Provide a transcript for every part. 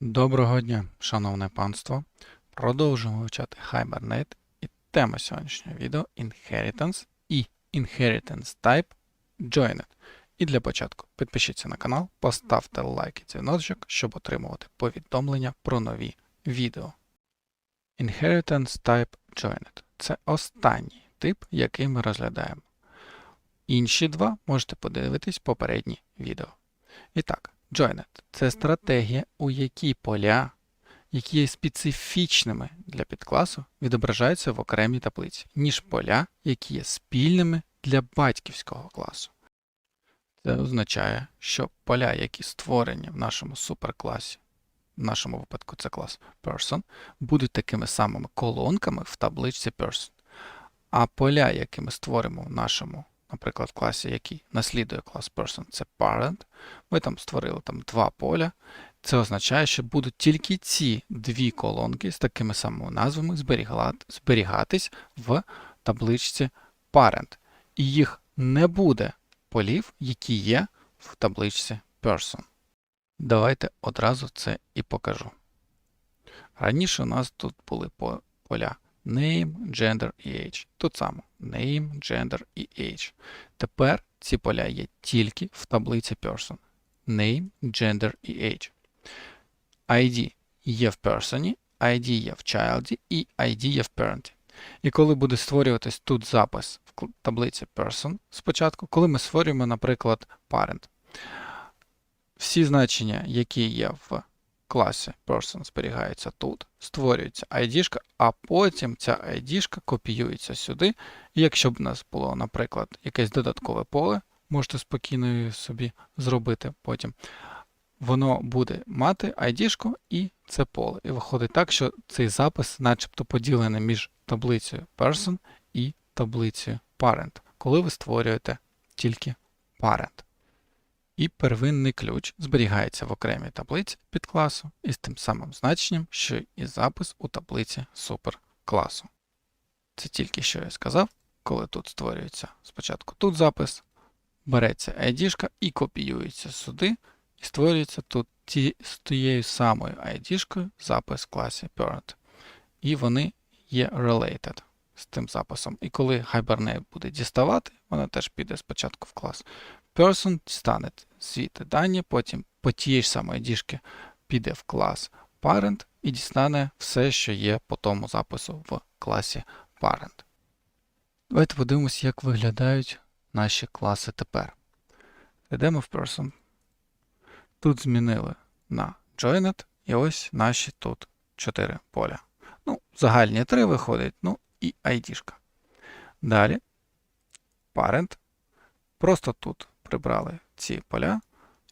Доброго дня, шановне панство. Продовжуємо вивчати Hibernate і тема сьогоднішнього відео Inheritance і Inheritance Type Joined. І для початку підпишіться на канал, поставте лайк і дзвіночок, щоб отримувати повідомлення про нові відео. Inheritance Type Joined це останній тип, який ми розглядаємо. Інші два можете подивитись попередні відео. І так, Joined – це стратегія, у якій поля, які є специфічними для підкласу, відображаються в окремій таблиці, ніж поля, які є спільними для батьківського класу. Це означає, що поля, які створені в нашому суперкласі, в нашому випадку це клас person, будуть такими самими колонками в табличці person. А поля, які ми створимо в нашому, наприклад, в класі, який наслідує клас person, це parent, ми там створили там два поля. Це означає, що будуть тільки ці дві колонки з такими самими назвами зберігатись в табличці parent. І їх не буде полів, які є в табличці person. Давайте одразу це і покажу. Раніше у нас тут були поля name, gender і age. Тут само name, gender і age. Тепер ці поля є тільки в таблиці person. Name, gender і age. ID є в person, ID є в child і ID є в parent. І коли буде створюватись тут запис в таблиці person спочатку, коли ми створюємо, наприклад, parent, всі значення, які є в класі person, зберігаються тут, створюється ID, а потім ця ID копіюється сюди. І якщо б у нас було, наприклад, якесь додаткове поле, можете спокійно собі зробити потім. Воно буде мати ID і це поле. І виходить так, що цей запис начебто поділений між таблицею person і таблицею parent, коли ви створюєте тільки parent. І первинний ключ зберігається в окремій таблиці підкласу із тим самим значенням, що і запис у таблиці суперкласу. Це тільки що я сказав, коли тут створюється спочатку тут запис, береться ID і копіюється сюди, і створюється тут ті, з тією самою ID запис в класі parent. І вони є related з тим записом. І коли Hibernate буде діставати, вона теж піде спочатку в клас person, дістане звідти дані, потім по тієї ж самої ID піде в клас parent і дістане все, що є по тому запису в класі parent. Давайте подивимось, як виглядають наші класи тепер. Йдемо в person. Тут змінили на joined, і ось наші тут 4 поля. Ну, загальні 3 виходить, ну і ID. Далі parent. Просто тут прибрали ці поля,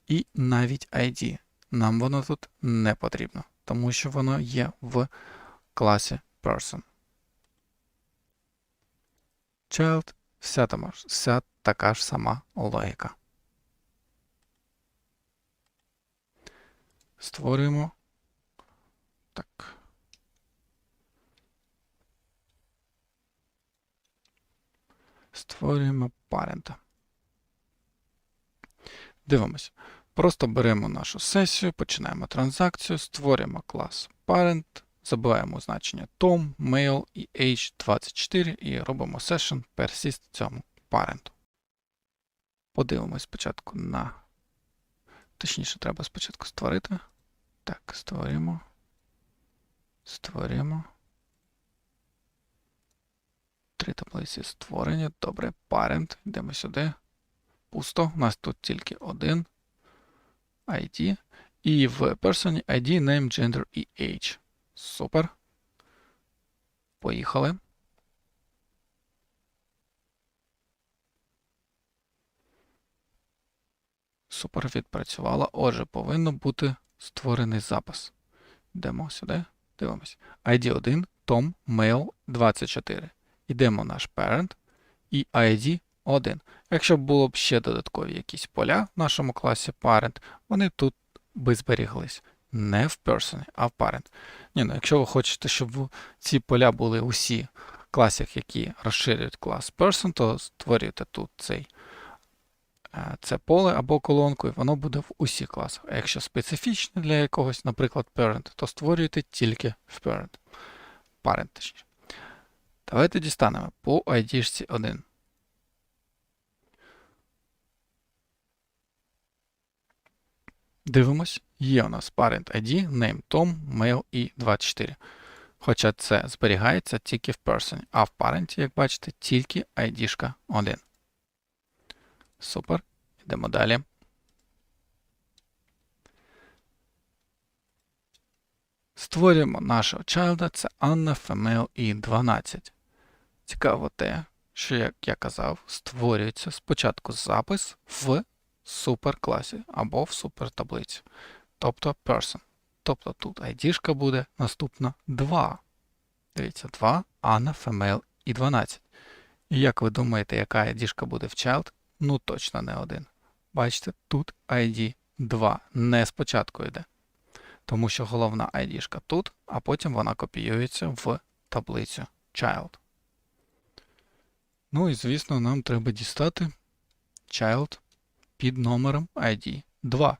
і навіть ID. Нам воно тут не потрібно, тому що воно є в класі person. Child, вся, там, вся така ж сама логіка. Створюємо. Так. Створюємо парента. Дивимося. Просто беремо нашу сесію, починаємо транзакцію, створюємо клас parent, забиваємо значення tom, mail і age24 і робимо session persist цьому parent. Подивимось спочатку на. Точніше, треба спочатку створити. Так, створюємо. Створюємо. Три таблиці створені. Добре, parent. Йдемо сюди. Пусто. У нас тут тільки один ID. І в person ID, name, gender і age. Супер. Поїхали. Супер відпрацювала. Отже, повинно бути створений запис. Йдемо сюди, дивимось. ID 1, Tom, Mail 24. Йдемо наш parent і ID 1. Якщо було б ще додаткові якісь поля в нашому класі parent, вони тут би зберіглись. Не в person, а в parent. Ні, ну, якщо ви хочете, щоб ці поля були усі в класах, які розширюють клас person, то створюєте тут цей е, це поле або колонку, і воно буде в усіх класах. А якщо специфічне для якогось, наприклад, parent, то створюєте тільки в parent. Parent, точніше. Давайте дістанемо по ID 1. Дивимось, є у нас parent ID, name Tom, mail і 24. Хоча це зберігається тільки в person, а в parent, як бачите, тільки ID 1. Супер. Йдемо далі. Створюємо нашого чайлда, це Анна, Female і 12. Цікаво те, що, як я казав, створюється спочатку запис в суперкласі або в супертаблиці, тобто person. Тобто тут ID буде наступна 2. Дивіться, 2, Анна, Female і 12. І як ви думаєте, яка ID буде в child? Ну точно не один. Бачите, тут ID 2 не спочатку йде. Тому що головна ID тут, а потім вона копіюється в таблицю child. Ну і звісно, нам треба дістати child під номером ID 2.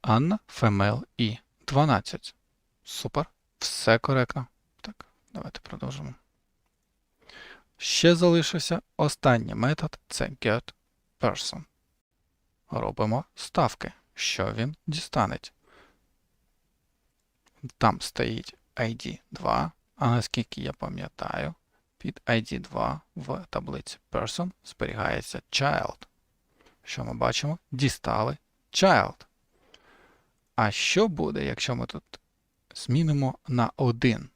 Анна, Фемел і 12. Супер. Все коректно. Так, давайте продовжимо. Ще залишився останній метод це getPerson. Робимо ставки, що він дістанеть. Там стоїть ID 2, а наскільки я пам'ятаю, під ID 2 в таблиці Person зберігається child. Що ми бачимо? Дістали child. А що буде, якщо ми тут змінимо на 1?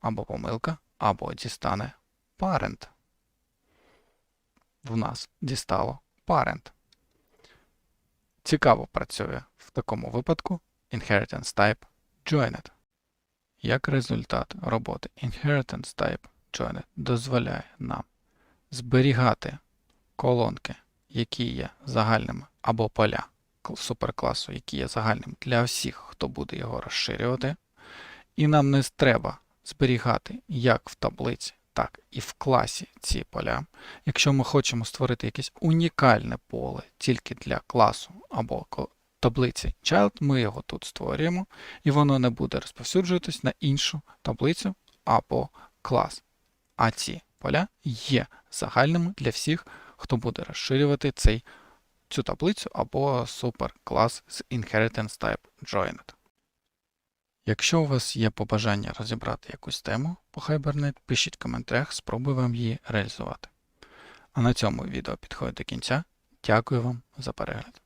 Або помилка, або дістане parent. В нас дістало parent. Цікаво працює в такому випадку inheritance type joined. Як результат роботи inheritance type joined дозволяє нам зберігати колонки, які є загальними, або поля суперкласу, які є загальним для всіх, хто буде його розширювати. І нам не треба зберігати як в таблиці, так і в класі ці поля. Якщо ми хочемо створити якесь унікальне поле тільки для класу або таблиці child, ми його тут створюємо, і воно не буде розповсюджуватись на іншу таблицю або клас. А ці поля є загальними для всіх, хто буде розширювати цей, цю таблицю або суперклас з Inheritance Type Joined. Якщо у вас є побажання розібрати якусь тему по Hibernate, пишіть в коментарях, спробую вам її реалізувати. А на цьому відео підходить до кінця. Дякую вам за перегляд.